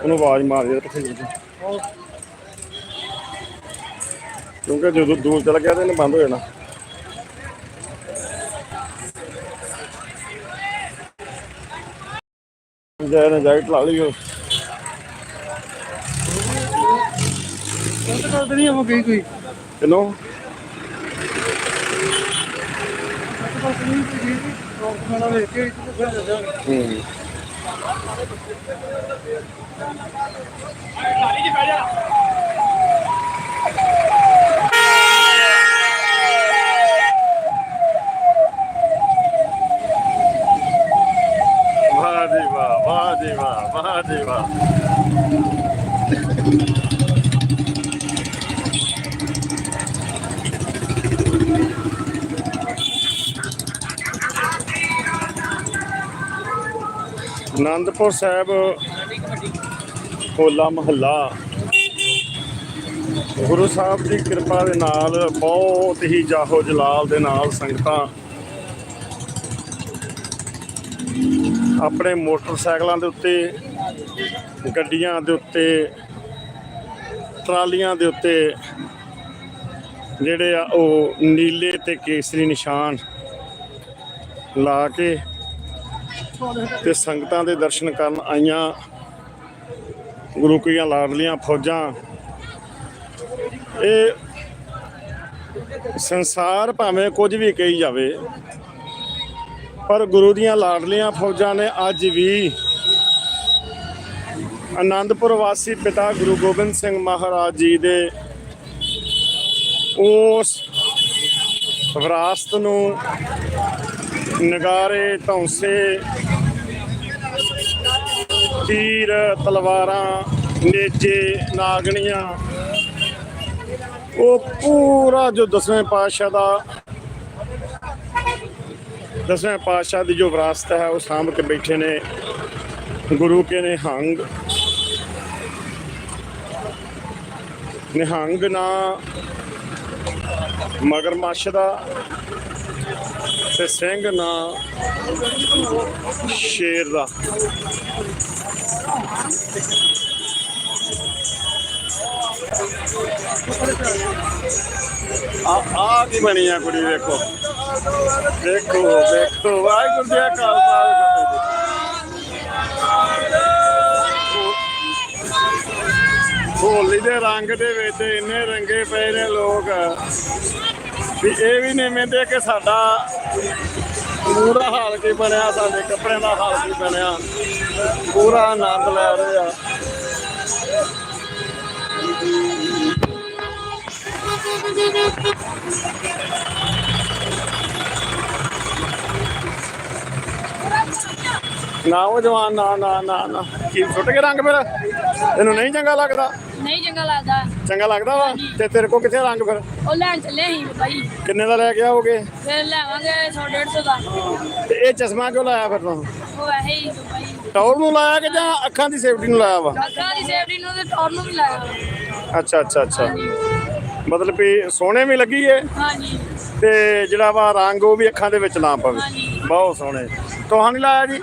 ਉਹਨੂੰ ਆਵਾਜ਼ ਮਾਰ ਦੇ ਕਿੱਥੇ ਜੀ ਕਿਉਂਕਿ ਜਦੋਂ ਦੂਰ ਚਲ ਗਿਆ ਤੇ ਇਹਨੇ ਬੰਦ ਹੋ ਜਾਣਾ। ਜੈ ਨੇ ਜੈਕਟ ਲਾ ਲਈ ਉਹ। ਉਹ ਤਾਂ ਨਹੀਂ ਹੋ ਗਈ ਕੋਈ। ਕਿਨੋ ਬਸ ਹੂੰ ਵਾਹ ਜੀ ਵਾਹ ਵਾਹ ਜੀ ਵਾਹ ਵਾਹ ਜੀ ਵਾਹ। ਆਨੰਦਪੁਰ ਸਾਹਿਬ, ਹੋਲਾ ਮਹੱਲਾ। ਗੁਰੂ ਸਾਹਿਬ ਦੀ ਕਿਰਪਾ ਦੇ ਨਾਲ ਬਹੁਤ ਹੀ ਜਾਹੋ ਜਲਾਲ ਦੇ ਨਾਲ ਸੰਗਤਾਂ ਆਪਣੇ ਮੋਟਰਸਾਈਕਲਾਂ ਦੇ ਉੱਤੇ, ਗੱਡੀਆਂ ਦੇ ਉੱਤੇ, ਟਰਾਲੀਆਂ ਦੇ ਉੱਤੇ ਜਿਹੜੇ ਆ ਉਹ ਨੀਲੇ ਤੇ ਕੇਸਰੀ ਨਿਸ਼ਾਨ ਲਾ ਕੇ ਤੇ ਸੰਗਤਾਂ ਦੇ ਦਰਸ਼ਨ ਕਰਨ ਆਈਆਂ। ਗੁਰੂ ਕੀਆਂ ਲਾਡਲੀਆਂ ਫੌਜਾਂ। ਇਹ ਸੰਸਾਰ ਭਾਵੇਂ ਕੁਝ ਵੀ ਕਹੀ ਜਾਵੇ, ਪਰ ਗੁਰੂ ਦੀਆਂ ਲਾਡਲੀਆਂ ਫੌਜਾਂ ਨੇ ਅੱਜ ਵੀ ਆਨੰਦਪੁਰ ਵਾਸੀ ਪਿਤਾ ਗੁਰੂ ਗੋਬਿੰਦ ਸਿੰਘ ਮਹਾਰਾਜ ਜੀ ਦੇ ਉਸ ਵਿਰਾਸਤ ਨੂੰ ਨਗਾਰੇ, ਧੌਂਸੇ ਤੀਰ ਤਲਵਾਰਾਂ, ਨੇਜੇ, ਨਾਗਣੀਆਂ। ਉਹ ਪੂਰਾ ਜੋ ਦਸਵੇਂ ਪਾਤਸ਼ਾਹ ਦਾ ਦਸਵੇਂ ਪਾਤਸ਼ਾਹ ਦੀ ਜੋ ਵਿਰਾਸਤ ਹੈ, ਉਹ ਸਾਂਭ ਕੇ ਬੈਠੇ ਨੇ। ਗੁਰੂ ਕੇ ਨਿਹੰਗ। ਨਿਹੰਗ ਨਾ ਮਗਰਮੱਛ ਦਾ ਤੇ ਸਿੰਘ ਨਾ ਸ਼ੇਰ ਦਾ। ਆ ਆ ਕੀ ਬਣੀ ਆ ਕੁੜੀ, ਵੇਖੋ। ਦੇਖੋ ਦੇਖੋ ਵਾਹਿਗੁਰੂ ਜੀ ਕਾ ਖਾਲਸਾ। ਹੋਲੀ ਦੇ ਰੰਗ ਦੇ ਵਿੱਚ ਇੰਨੇ ਰੰਗੇ ਪਏ ਨੇ ਲੋਕ, ਵੀ ਇਹ ਵੀ ਨਹੀਂ ਮਿਲਦੇ ਕਿ ਸਾਡਾ ਮੂੰਹ ਦਾ ਹਾਲ ਕੀ ਬਣਿਆ? ਸਾਡੇ ਕੱਪੜਿਆਂ ਦਾ ਹਾਲ ਕੀ ਬਣਿਆ? ਪੂਰਾ ਆਨੰਦ ਲੈ ਰਹੇ ਆ। ਨਾ ਉਹ ਜਵਾਨ, ਨਾ ਨਾ ਨਾ ਨਾ। ਕੀ ਸੁੱਟ ਕੇ ਰੰਗ ਫਿਰ? ਇਹਨੂੰ ਨਹੀਂ ਚੰਗਾ ਲੱਗਦਾ? ਨਹੀਂ ਚੰਗਾ ਲੱਗਦਾ। ਚੰਗਾ ਲੱਗਦਾ ਵਾ? ਤੇ ਤੇਰੇ ਕੋ ਕਿੱਥੇ ਰੰਗ ਫਿਰ? ਉਹ ਲੈਣ ਚੱਲੇ ਸੀ ਬਾਈ। ਕਿੰਨੇ ਦਾ ਲੈ ਕੇ ਆਓਗੇ? ਫਿਰ ਲੈਵਾਂਗੇ 100 150 ਦਾ। ਤੇ ਇਹ ਚਸ਼ਮਾ ਕਿਉਂ ਲਾਇਆ ਫਿਰ ਤੂੰ? ਉਹ ਵੈਸੇ ਹੀ ਬਾਈ। ਟੌਰ ਨੂੰ ਲਾਇਆ ਕਿ ਜਾਂ ਅੱਖਾਂ ਦੀ ਸੇਫਟੀ ਨੂੰ ਲਾਇਆ ਵਾ? ਅੱਖਾਂ ਦੀ ਸੇਫਟੀ ਨੂੰ ਤੇ ਟੌਰ ਨੂੰ ਵੀ ਲਾਇਆ ਅੱਛਾ ਅੱਛਾ ਅੱਛਾ। ਮਤਲਬ ਵੀ ਸੋਹਣੇ ਵੀ ਲੱਗੀ ਏ। ਹਾਂਜੀ। ਤੇ ਜਿਹੜਾ ਵਾ ਰੰਗ ਉਹ ਵੀ ਅੱਖਾਂ ਦੇ ਵਿੱਚ ਨਾ ਪਵੇ। ਬਹੁਤ ਸੋਹਣੇ। ਤੋਹਾਂ ਨਹੀਂ ਲਾਇਆ ਜੀ?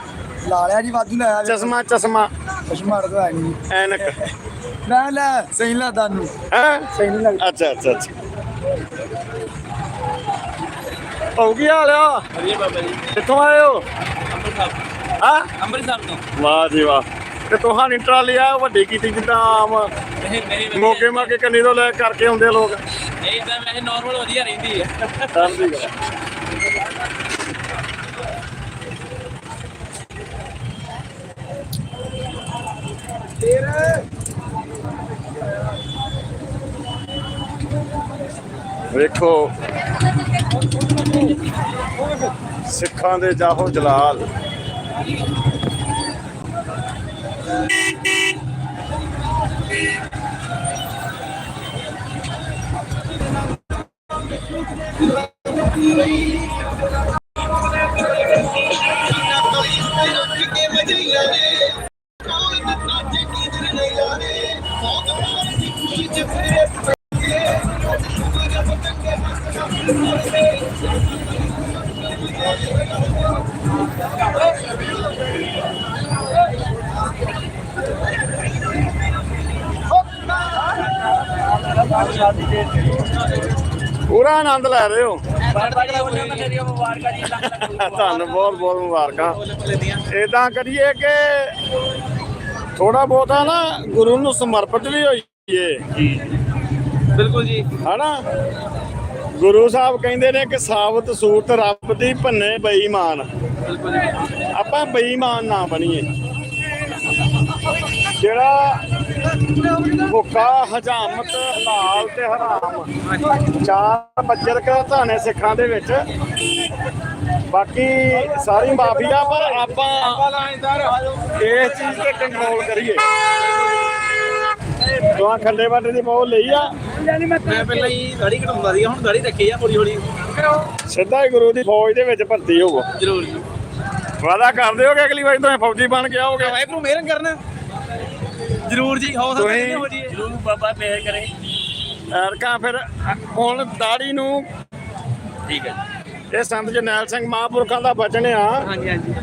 ਲਾ ਲਿਆ ਜੀ ਵਾਧੂ ਲਾਇਆ ਚਸ਼ਮਾ ਚਸ਼ਮਾ। ਚਸ਼ਮਾ ਰਗਾ ਨਹੀਂ। ਐਨਕ। ਮੈਂ ਲੈ ਸਹੀ ਲੱਗਦਾ ਨੂੰ ਹੈ? ਸਹੀ ਨਹੀਂ ਲੱਗਦਾ। ਅੱਛਾ ਅੱਛਾ ਅੱਛਾ। ਹੋ ਕੀ ਹਾਲ ਆ? ਵਧੀਆ ਬਾਬਾ ਜੀ। ਕਿੱਥੋਂ ਆਏ ਹੋ? ਹਾਂ? ਅੰਮ੍ਰਿਤਸਰ ਤੋਂ। ਵਾਹ ਜੀ ਵਾਹ। ਤੇ ਤੁਹਾਂ ਨਹੀਂ ਟਰਾਲੀ ਆ ਵੱਡੀ ਕੀਤੀ ਜਿੱਦਾਂ ਆਮ। ਮੋਕੇ ਮਾਕੇ ਕੰਨੀ ਤੋਂ ਲੈ ਕਰਕੇ ਆਉਂਦੇ ਲੋਕ। ਇਹ ਤਾਂ ਵੈਸੇ ਨਾਰਮਲ ਵਧੀਆ ਰਹਿੰਦੀ ਹੈ ਕਰਦੀ ਗੱਲ ਵੇਖੋ। ਸਿੱਖਾਂ ਦੇ ਜਾਹੋ ਜਲਾਲ। ਪੂਰਾ ਆਨੰਦ ਲੈ ਰਹੇ ਹੋ। ਜੀ ਜੀ ਤੁਹਾਨੂੰ ਬਹੁਤ ਬਹੁਤ ਮੁਬਾਰਕਾਂ ਇਦਾਂ ਕਰੀਏ ਕਿ ਥੋੜਾ ਬਹੁਤਾ ਨਾ ਗੁਰੂ ਨੂੰ ਸਮਰਪਿਤ ਵੀ ਹੋਈਏ। ਬਿਲਕੁਲ ਜੀ। ਹਨਾ? ਗੁਰੂ ਸਾਹਿਬ ਕਹਿੰਦੇ ਨੇ ਕਿ ਸਾਬਤ ਸੂਰਤ ਰੱਬ ਦੀ ਭੰਨੇ ਬੇਈਮਾਨ। ਜੀ। ਆਪਾਂ ਬੇਈਮਾਨ ਨਾ ਬਣੀਏ। ਜਿਹੜਾ ਭੁੱਖਾ ਹਜਾਮਤ ਹਲਾਲ ਤੇ ਹਰਾਮ। ਚਾਰ ਬੱਜਰ ਕਾ ਧਾਨੇ ਸਿੱਖਾਂ ਦੇ ਵਿੱਚ। ਬਾਕੀ ਸਾਰੀ ਮਾਫੀਆ ਪਰ ਆਪਾਂ ਇਸ ਚੀਜ਼ ਤੇ ਕੰਟਰੋਲ ਕਰੀਏ। ਤੁਹਾਂ ਖੰਡੇ ਬਾਟੇ ਦੀ ਬਹੁਤ ਲਈ ਆ। ਮੈਂ ਪਹਿਲਾਂ ਹੀ ਦਾੜੀ ਕਟਾਉਂਦਾ ਸੀ ਹੁਣ ਦਾੜੀ ਰੱਖੀ ਆ ਹੌਲੀ ਹੌਲੀ ਸਿੱਧਾ ਹੀ ਗੁਰੂ ਦੀ ਫੌਜ ਦੇ ਵਿੱਚ ਭਰਤੀ ਹੋਵੋ ਜ਼ਰੂਰ। ਵਾਦਾ ਕਰਦੇ ਹੋ ਕਿ ਅਗਲੀ ਵਾਰੀ ਤੁਸੀਂ ਫੌਜੀ ਬਣ ਕੇ ਆਓਗੇ ਵਾਹਿਗੁਰੂ ਮਿਹਰ ਕਰਨਾ। ਜ਼ਰੂਰ ਜੀ ਹੌਸਲਾ ਤੁਸੀਂ- ਕਿੰਨੇ ਹੋ। ਜੀ ਜ਼ਰੂਰ ਬਾਬਾ ਮਿਹਰ ਕਰੇ। ਐਰਕਾ ਫਿਰ ਹੁਣ ਦਾੜੀ ਨੂੰ ਠੀਕ ਹੈ ਜੀ। ਇਹ ਸੰਤ ਜਰਨੈਲ ਸਿੰਘ ਮਹਾਂਪੁਰਖਾਂ ਦਾ ਬਚਨ ਆ ਹਾਂਜੀ ਹਾਂਜੀ।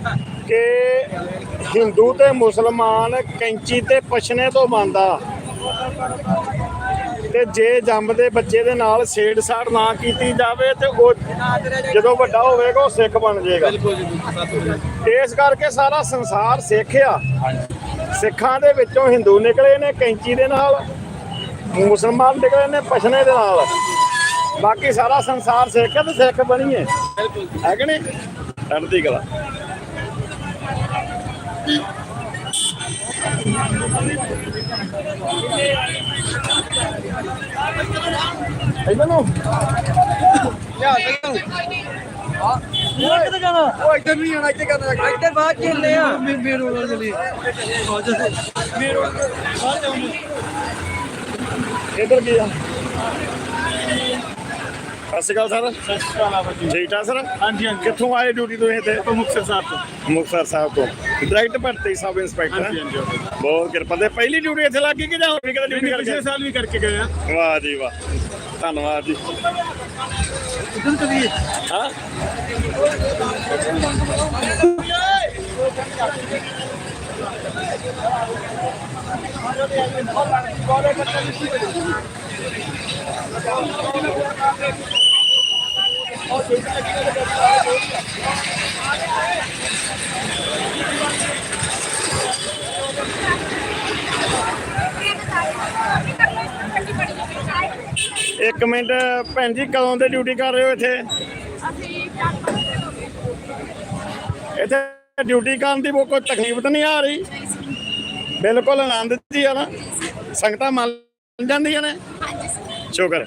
ਕਿ ਹਿੰਦੂ ਤੇ ਮੁਸਲਮਾਨ ਕੈਂਚੀ ਤੇ ਪਛਨੇ ਤੋਂ ਮੰਨਦਾ ਤੇ ਜੇ ਜੰਮਦੇ ਬੱਚੇ ਦੇ ਨਾਲ ਛੇੜ ਛਾੜ ਨਾ ਕੀਤੀ ਜਾਵੇ ਤੇ ਉਹ ਜਦੋਂ ਵੱਡਾ ਹੋਵੇਗਾ ਉਹ ਸਿੱਖ ਬਣ ਜਾਏਗਾ। ਬਿਲਕੁਲ ਜੀ ਸਤਿ ਇਸ ਕਰਕੇ ਸਾਰਾ ਸੰਸਾਰ ਸਿੱਖ ਆ। ਸਿੱਖਾਂ ਦੇ ਵਿੱਚੋਂ ਹਿੰਦੂ ਨਿਕਲੇ ਨੇ, ਕੈਂਚੀ ਦੇ ਨਾਲ, ਮੁਸਲਮਾਨ ਨਿਕਲੇ ਨੇ, ਪਛਨੇ ਦੇ ਨਾਲ। ਬਾਕੀ ਸਾਰਾ ਸੰਸਾਰ ਸਿੱਖ ਹੈ ਤੇ ਸਿੱਖ ਬਣੀਏ। ਬਿਲਕੁਲ ਹੈ ਕਿ ਨਹੀਂ? ਚੜ੍ਹਦੀ ਕਲਾ ਇਹਨਾਂ ਨੂੰ ਕਿੱਥੇ ਜਾਣਾ ਉਹ ਇੱਧਰ ਨਹੀਂ ਆਣਾ ਇੱਥੇ ਕਰਨਾ ਇੱਧਰ ਬਾਅਦ ਚੱਲੇ ਆ ਮੇਰੇ ਰੋਲ ਚਲੀ ਮੇਰੇ ਰੋਲ ਬਾਹਰ ਜਾਉਂਗੇ ਇੱਧਰ ਕੀ ਆ ਸਤਿ ਸ਼੍ਰੀ ਅਕਾਲ ਸਰ। ਠੀਕ ਠਾਕ ਸਰ? ਹਾਂਜੀ ਹਾਂਜੀ। ਕਿੱਥੋਂ ਆਏ ਡਿਊਟੀ ਤੋਂ ਇੱਥੇ? ਤੋਂ ਮੁਕਤਸਰ ਸਾਹਿਬ ਤੋਂ। ਮੁਕਤਸਰ ਸਾਹਿਬ ਤੋਂ। ਡਾਇਰੈਕਟ ਭਰਤੀ ਸਬ ਇੰਸਪੈਕਟਰ ਹਾਂਜੀ, ਹਾਂਜੀ। ਬਹੁਤ ਕਿਰਪਾ। ਤੇ ਪਹਿਲੀ ਡਿਊਟੀ ਇੱਥੇ ਲੱਗ ਕਿ ਜਾਂ ਹੋਰ ਵੀ ਕਿਤੇ ਡਿਊਟੀ ਪਿਛਲੇ ਕਰਕੇ? ਸਾਲ ਵੀ ਕਰਕੇ ਗਏ ਆ। ਵਾਹ ਜੀ ਵਾਹ। ਧੰਨਵਾਦ ਜੀ। ਕਦੀ ਹਾਂ? ਇੱਕ ਮਿੰਟ ਭੈਣ ਜੀ, ਕਦੋਂ ਦੇ ਡਿਊਟੀ ਕਰ ਰਹੇ ਹੋ ਇੱਥੇ? ਇੱਥੇ ਡਿਊਟੀ ਕਰਨ ਦੀ ਕੋਈ ਤਕਲੀਫ ਤਾਂ ਨਹੀਂ ਆ ਰਹੀ? ਬਿਲਕੁਲ ਆਨੰਦ ਜੀ ਆ ਨਾ। ਸੰਗਤਾਂ ਮੰਨ ਜਾਂਦੀਆਂ ਨੇ। ਸ਼ੁਕਰ।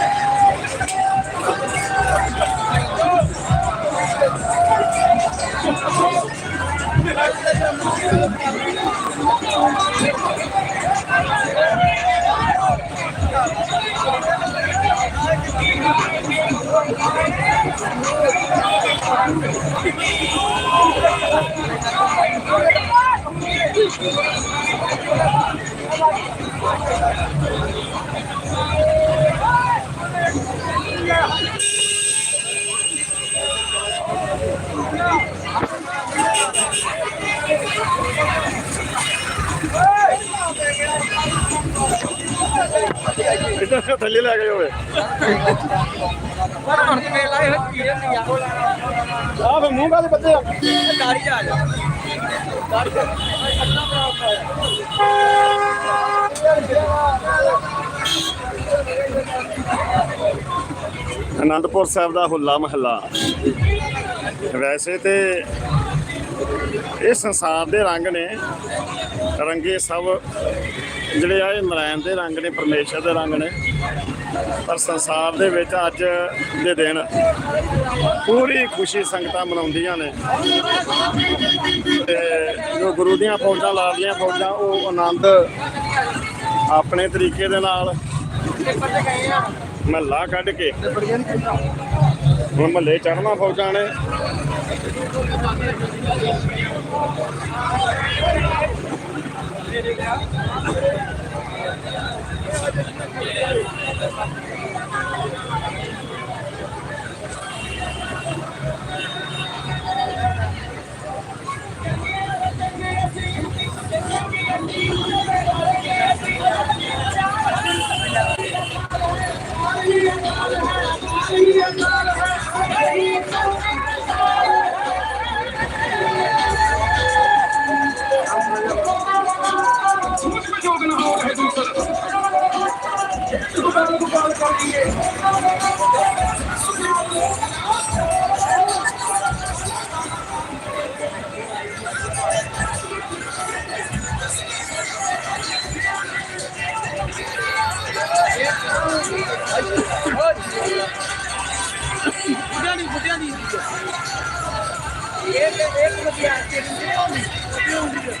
ਇੱਧਰ ਥੱਲੇ ਲੈ ਗਏ ਹੋਵੇ ਹੁਣ ਤੇ ਮੇਲਾ ਇਹ ਕੀ ਨਹੀਂ ਆ ਆ ਫੇ ਮੂੰਹ ਕਾਦੇ ਬੱਤੇ ਆ? ਦਾੜੀ ਜਾ ਜਾ ਅਨੰਦਪੁਰ ਸਾਹਿਬ ਦਾ ਹੁੱਲਾ ਮਹੱਲਾ। ਵੈਸੇ ਤੇ ਇਹ ਸੰਸਾਰ ਦੇ ਰੰਗ ਨੇ। ਰੰਗੇ ਸਭ ਜਿਹੜੇ ਆ ਇਹ ਨਰਾਇਣ ਦੇ ਰੰਗ ਨੇ, ਪਰਮੇਸ਼ਰ ਦੇ ਰੰਗ ਨੇ। ਪਰ ਸੰਸਾਰ ਦੇ ਵਿੱਚ ਅੱਜ ਦੇ ਦਿਨ ਪੂਰੀ ਖੁਸ਼ੀ ਸੰਗਤਾਂ ਮਨਾਉਂਦੀਆਂ ਨੇ। ਤੇ ਜੋ ਗੁਰੂ ਦੀਆਂ ਫੌਜਾਂ ਲਾਡੀਆਂ ਫੌਜਾਂ, ਉਹ ਆਨੰਦ ਆਪਣੇ ਤਰੀਕੇ ਦੇ ਨਾਲ ਮਹੱਲਾ ਕੱਢ ਕੇ ਹੁਣ ਮਹੱਲੇ ਚੜਨਾ ਫੌਜਾਂ ਨੇ। Yeah. ਬੁੱਢਿਆਂ ਦੀ ਬੁੱਢਿਆਂ ਦੀ। ਇਹ ਤੇ ਇੱਕ ਵਧੀਆ ਤੇ ਦੂਜੀ ਹੁੰਦੀ ਉਹ ਹੁੰਦੀ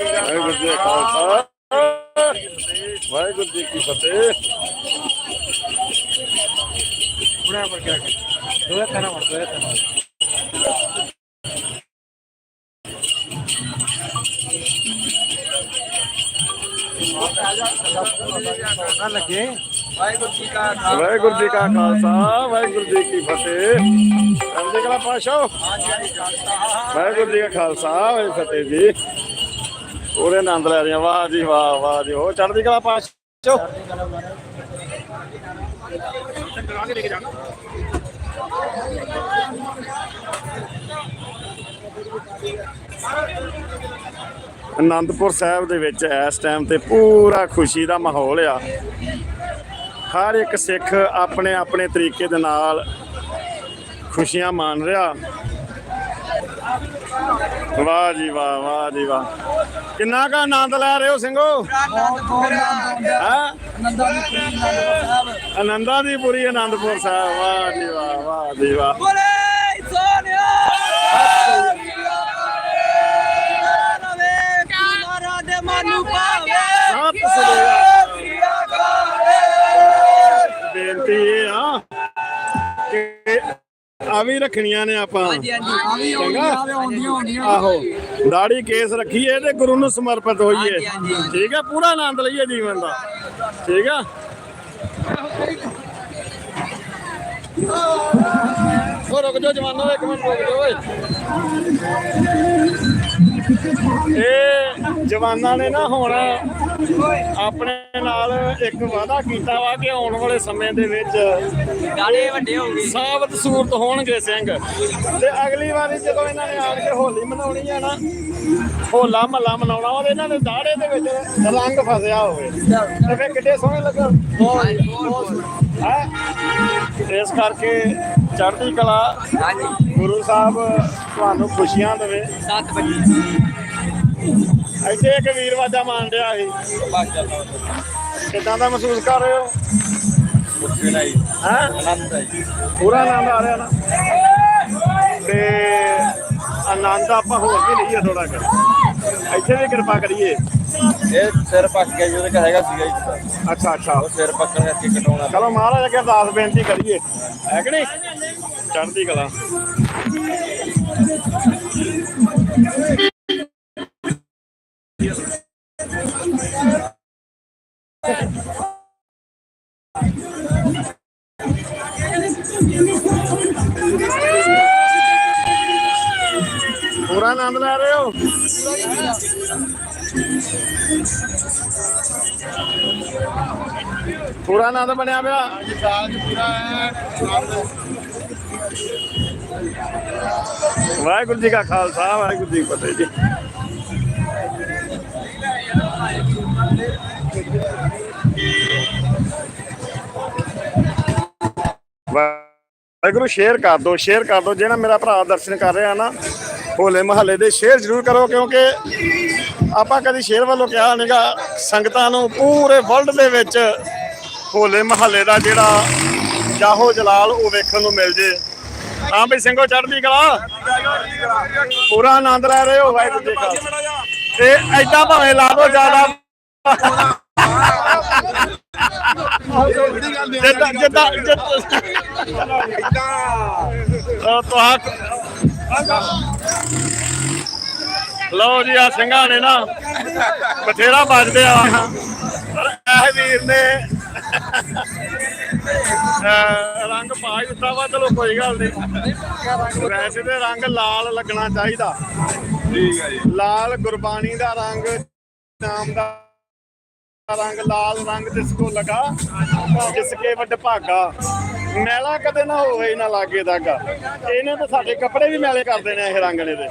ਵਾਹਿਗੁਰੂ ਜੀ ਕਾ ਖਾਲਸਾ। ਵਾਹਿਗੁਰੂ ਜੀ ਕੀ ਫਤਿਹ। ਖਾਣਾ ਵੜ ਖਾਣਾ ਨਾ ਲੱਗੇ। ਵਾਹਿਗੁਰੂ ਜੀ ਕਾ ਵਾਹਿਗੁਰੂ ਜੀ ਕਾ ਖਾਲਸਾ ਵਾਹਿਗੁਰੂ ਜੀ ਕੀ ਫਤਿਹ। ਕਲਾ ਪਾਸ਼ਾ ਵਾਹਿਗੁਰੂ ਜੀ ਕਾ ਖਾਲਸਾ ਵਾਹਿਗੁਰੂ ਫਤਿਹ ਜੀ। ਪੂਰੇ ਆਨੰਦ ਲੈ ਰਹੀਆਂ। ਵਾਹ ਜੀ, ਵਾਹ ਵਾਹ ਜੀ। ਹੋ ਚੜ੍ਹਦੀ ਕਲਾ ਪਾਸ਼ਾ ਅਨੰਦਪੁਰ ਸਾਹਿਬ ਦੇ ਵਿੱਚ ਇਸ ਟਾਈਮ ਤੇ ਪੂਰਾ ਖੁਸ਼ੀ ਦਾ ਮਾਹੌਲ ਆ। ਹਰ ਇੱਕ ਸਿੱਖ ਆਪਣੇ ਆਪਣੇ ਤਰੀਕੇ ਦੇ ਨਾਲ ਖੁਸ਼ੀਆਂ ਮਾਣ ਰਿਹਾ। ਵਾਹ ਜੀ ਵਾਹ ਵਾਹ ਜੀ ਵਾਹ। ਕਿੰਨਾ ਕਾ ਆਨੰਦ ਲੈ ਰਹੇ ਹੋ ਸਿੰਘੋ? ਹੈ? ਆਨੰਦਾਂ ਦੀ ਪੂਰੀ ਆਨੰਦਪੁਰ ਸਾਹਿਬ ਵਾਹ ਜੀ ਵਾਹ ਵਾਹ ਜੀ ਵਾਹ। ਬੋਲੇ ਸੋਨਿਆ! ਰਵੇ ਮਾਰਾ ਦੇ ਮਨੂ ਪਾਵੇ ਸਤਿ ਸ੍ਰੀ ਆ ਵੀ ਰੱਖਣੀਆਂ ਨੇ ਆਪਾਂ। ਹਾਂਜੀ ਚੰਗਾ? ਆਉਂਦੀਆਂ ਆਉਂਦੀਆਂ ਆਹੋ ਦਾੜੀ ਕੇਸ ਰੱਖੀਏ ਤੇ ਗੁਰੂ ਨੂੰ ਸਮਰਪਿਤ ਹੋਈਏ। ਠੀਕ ਹੈ ਪੂਰਾ ਆਨੰਦ ਲਈਏ ਜੀਵਨ ਦਾ। ਠੀਕ ਆ? ਹੋ ਰੁਕ ਜਾਓ ਜਵਾਨੋ ਇੱਕ ਮਿੰਟ ਰੁਕ ਜਾਓ ਓਏ। ਇਹ ਜਵਾਨਾਂ ਨੇ ਨਾ ਹੁਣ ਆਪਣੇ ਨਾਲ ਇੱਕ ਵਾਅਦਾ ਕੀਤਾ ਵਾ ਕਿ ਆਉਣ ਵਾਲੇ ਸਮੇਂ ਦੇ ਵਿੱਚ ਗਾੜੇ ਵੱਡੇ ਹੋ ਗਏ ਸਾਬਤ ਸੂਰਤ ਹੋਣਗੇ ਸਿੰਘ। ਤੇ ਅਗਲੀ ਵਾਰੀ ਜਦੋਂ ਇਹਨਾਂ ਨੇ ਆਣ ਕੇ ਹੋਲੀ ਮਨਾਉਣੀ ਹੈ ਨਾ ਹੋਲਾ ਮਹੱਲਾ ਮਨਾਉਣਾ ਉਹਦੇ ਇਹਨਾਂ ਦੇ ਦਾੜੇ ਦੇ ਵਿੱਚ ਰੰਗ ਫਸਿਆ ਹੋਵੇ। ਤੇ ਫੇ ਕਿੱਡੇ ਸੋਹਣੇ ਲੱਗਣ। ਹੈ? ਇਸ ਕਰਕੇ ਚੜ੍ਹਦੀ ਕਲਾ ਹਾਂਜੀ। ਗੁਰੂ ਸਾਹਿਬ ਤੁਹਾਨੂੰ ਖੁਸ਼ੀਆਂ ਦੇਵੇ। 7 ਵਜੇ। ਇੱਥੇ ਇੱਕ ਵੀਰ ਵਾਜਾ ਮਾਣ ਰਿਹਾ ਸੀ। ਕਿੱਦਾਂ ਦਾ ਮਹਿਸੂਸ ਕਰ ਰਹੇ ਹੋ? ਹੈ? ਪੂਰਾ ਆਨੰਦ ਆ ਰਿਹਾ ਨਾ। ਤੇ ਆਨੰਦ ਆਪਾਂ ਹੋਰ ਵੀ ਲਈਏ ਥੋੜਾ ਕਰ ਇੱਥੇ ਵੀ ਕਿਰਪਾ ਕਰੀਏ। ਇਹ ਸਿਰ ਪੱਕ ਗਿਆ ਜਿਹਦੇ ਕਾ ਹੈਗਾ ਸੀਗਾ ਜੀ ਅੱਛਾ ਅੱਛਾ। ਉਹ ਸਿਰ ਪੱਕਣ ਕਰਕੇ ਕਟਾਉਣਾ। ਚਲੋ ਮਹਾਰਾਜ ਅੱਗੇ ਅਰਦਾਸ ਬੇਨਤੀ ਕਰੀਏ। ਹੈ ਕਿ ਨਹੀਂ? ਚੜ੍ਹਦੀ ਕਲਾ। ਆਨੰਦ ਲੈ ਰਹੇ ਹੋ? ਪੂਰਾ ਆਨੰਦ ਬਣਿਆ ਪਿਆ। ਵਾਹਿਗੁਰੂ ਜੀ ਕਾ ਖਾਲਸਾ, ਵਾਹਿਗੁਰੂ ਜੀ ਕੀ ਫਤਿਹ ਜੀ। ਵਾਹਿਗੁਰੂ, ਸ਼ੇਅਰ ਕਰ ਦਿਓ, ਸ਼ੇਅਰ ਕਰ ਦਿਓ। ਜਿਹੜਾ ਮੇਰਾ ਭਰਾ ਦਰਸ਼ਨ ਕਰ ਰਿਹਾ ਨਾ ਹੋਲੇ ਮਹੱਲੇ ਦੇ ਸ਼ੇਅਰ ਜ਼ਰੂਰ ਕਰੋ ਕਿਉਂਕਿ ਆਪਾਂ ਕਦੀ ਸ਼ੇਅਰ ਵੱਲੋਂ ਕਿਹਾ ਨਹੀਂਗਾ ਸੰਗਤਾਂ ਨੂੰ ਪੂਰੇ ਵਰਲਡ ਦੇ ਵਿੱਚ ਹੋਲੇ ਮਹੱਲੇ ਦਾ ਜਿਹੜਾ ਜਾਹੋ ਜਲਾਲ ਉਹ ਵੇਖਣ ਨੂੰ ਮਿਲ ਜੇ। ਹਾਂ ਵੀ ਸਿੰਘੋ ਚੜ੍ਹਦੀ ਕਲਾ। ਪੂਰਾ ਆਨੰਦ ਲੈ ਰਹੇ ਹੋ ਵਾਹਿਗੁਰੂ ਜੀ ਕਾ ਤੇ ਐਦਾਂ ਭਾਵੇਂ ਲਾ ਦੋ ਜ਼ਿਆਦਾ। ਜਿੱਦਾਂ ਜਿੱਦਾਂ ਜਿੱਦਾਂ ਤੁਹਾਂ ਲਓ ਜੀ ਆ ਸਿੰਘਾਂ ਨੇ ਨਾ ਬਥੇਰਾ ਵੱਜਦੇ ਆ। ਪਰ ਇਹ ਵੀਰ ਨੇ ਰੰਗ ਪਾ ਹੀ ਦਿੱਤਾ ਵਾ ਚਲੋ ਕੋਈ ਗੱਲ ਨਹੀਂ ਵੈਸੇ ਤੇ ਰੰਗ ਲਾਲ ਲੱਗਣਾ ਚਾਹੀਦਾ। ਠੀਕ ਹੈ ਜੀ। ਲਾਲ ਗੁਰਬਾਣੀ ਦਾ ਰੰਗ ਨਾਮ ਦਾ ਰੰਗ ਲਾਲ ਰੰਗ ਜਿਸ ਕੋ ਲਗਾ, ਜਿਸ ਕੇ ਵੱਡ ਭਾਗਾ। ਮੈਲਾ ਕਦੇ ਨਾ ਹੋਵੇ ਨਾ ਲਾਗੇ ਦਾਗਾ। ਇਹਨੇ ਤਾਂ ਸਾਡੇ ਕੱਪੜੇ ਵੀ ਮੈਲੇ ਕਰ ਦੇਣੇ ਇਹ ਰੰਗ ਨੇ ਤੇ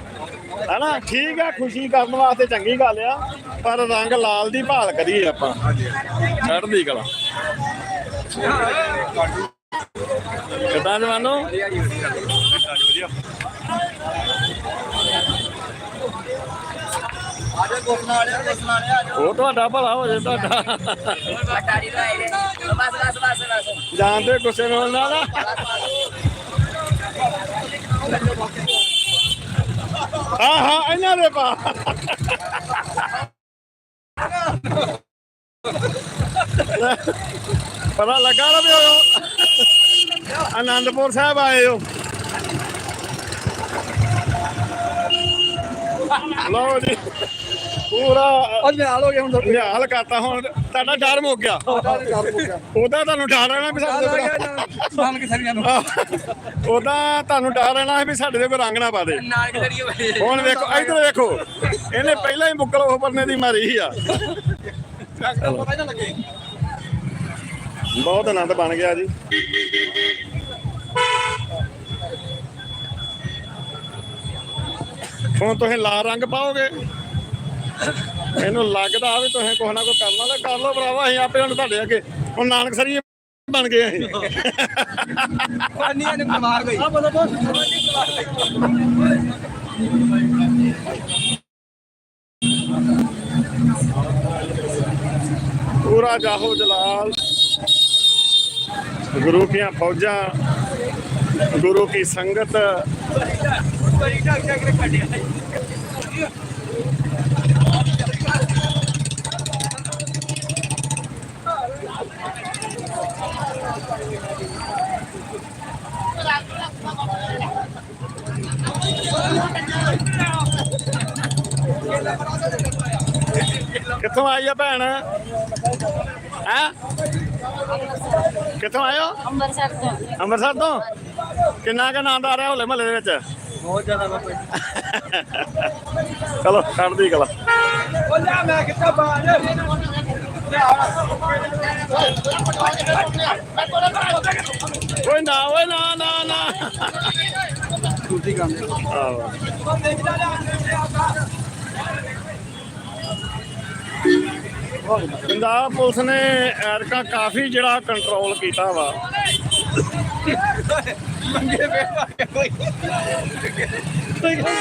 ਹਨਾ? ਠੀਕ ਆ, ਖੁਸ਼ੀ ਕਰਨ ਵਾਸਤੇ ਚੰਗੀ ਗੱਲ ਆ, ਪਰ ਰੰਗ ਲਾਲ ਦੀ ਭਾਲ ਕਰੀਏ ਆਪਾਂ। ਚੜ੍ਹਦੀ ਕਲਾ। ਕਿਦਾਂ ਜਵਾਨੋ? ਆਜਾ ਗੋਸਨਾ ਵਾਲਿਆ ਗੋਸਨਾ ਵਾਲਿਆ ਆਜਾ ਉਹ ਤੁਹਾਡਾ ਭਲਾ ਹੋ ਜੇ ਤੁਹਾਡਾ। ਟਾੜੀ ਦਾ ਆਏ ਬਸ ਬਸ ਬਸ ਬਸ ਜਾਣਦੇ ਗੁੱਸੇ ਨਾਲ? ਨਾ ਹਾਂ ਹਾਂ, ਇਹਨਾਂ ਦੇ ਪਾ ਪਤਾ ਲੱਗਾ ਨਾ ਵੀ ਆਨੰਦਪੁਰ ਸਾਹਿਬ ਆਏ ਹੋ। ਲਓ ਜੀ। ਪੂਰਾ ਅੱਜ ਨਿਹਾਲ ਹੋ ਗਿਆ ਹੁਣ ਨਿਹਾਲ ਕਰਤਾ ਹੁਣ। ਤੁਹਾਡਾ ਡਰ ਮੁੱਕ ਗਿਆ। ਉਹਦਾ ਤੁਹਾਨੂੰ ਡਰ ਰਹਿਣਾ ਵੀ ਸਾਡੇ ਤੇ ਮਾਨ ਕੇ ਸਰੀਆਂ ਨੂੰ ਉਹਦਾ ਤੁਹਾਨੂੰ ਡਰ ਰਹਿਣਾ ਵੀ ਸਾਡੇ ਦੇ ਕੋਈ ਰੰਗ ਨਾ ਪਾ ਦੇ। ਹੁਣ ਵੇਖੋ ਇੱਧਰ ਵੇਖੋ। ਇਹਨੇ ਪਹਿਲਾਂ ਹੀ ਮੁੱਕਲ ਉਹ ਪਰਨੇ ਦੀ ਮਾਰੀ ਆ। ਬਹੁਤ ਆਨੰਦ ਬਣ ਗਿਆ ਜੀ। ਹੁਣ ਤੁਸੀਂ ਲਾਲ ਰੰਗ ਪਾਓਗੇ। ਇਹਨੂੰ ਲੱਗਦਾ ਵੀ ਤੁਸੀਂ ਕੁਛ ਨਾ ਕੁਛ ਕਰਨਾ ਤਾਂ ਕਰ ਲਓ ਭਰਾਵਾ ਅਸੀਂ ਆਪੇ ਹੁਣ ਤੁਹਾਡੇ ਅੱਗੇ ਹੁਣ ਨਾਨਕ ਸਰੀਏ ਬਣ ਗਏ ਅਸੀਂ। ਪਾਨੀਆਂ ਨੇ ਮਾਰ ਗਈ ਆ ਬੋਲੋ ਪੂਰਾ ਜਾਹੋ ਜਲਾਲ। ਗੁਰੂ ਕੀਆਂ ਫੌਜਾਂ ਗੁਰੂ ਕੀ ਸੰਗਤ ਕੋਈ ਢੱਕ ਢੱਕ ਕੇ ਕੱਢਿਆ ਕਿੱਥੋਂ ਆਈ ਆ ਭੈਣ? ਹੈ? ਕਿੱਥੋਂ ਆਇਓ ਅੰਮ੍ਰਿਤਸਰ ਤੋਂ। ਅੰਮ੍ਰਿਤਸਰ ਤੋਂ? ਕਿੰਨਾ ਕੁ ਆਨੰਦ ਆ ਰਿਹਾ ਹੋਲੇ ਮਹੱਲੇ ਦੇ ਵਿੱਚ? ਬਹੁਤ ਜ਼ਿਆਦਾ ਬਾਬਾ ਚਲੋ ਛੱਡਦੀ ਉਹ ਲਿਆ ਮੈਂ ਕਿੱਥੇ ਬਾਹਰ? ਓਏ ਨਾ ਓਏ ਨਾ ਨਾ ਨਾ। ਦੂਜੀ ਕੰਮ ਆਹੋ। ਪੰਜਾਬ ਪੁਲਿਸ ਨੇ ਐਰਕਾ ਕਾਫੀ ਜਿਹੜਾ ਕੰਟਰੋਲ ਕੀਤਾ ਵਾ। ਮੰਗੇ ਵੇ ਕੋਈ ਕੋਈ ਕੋਈ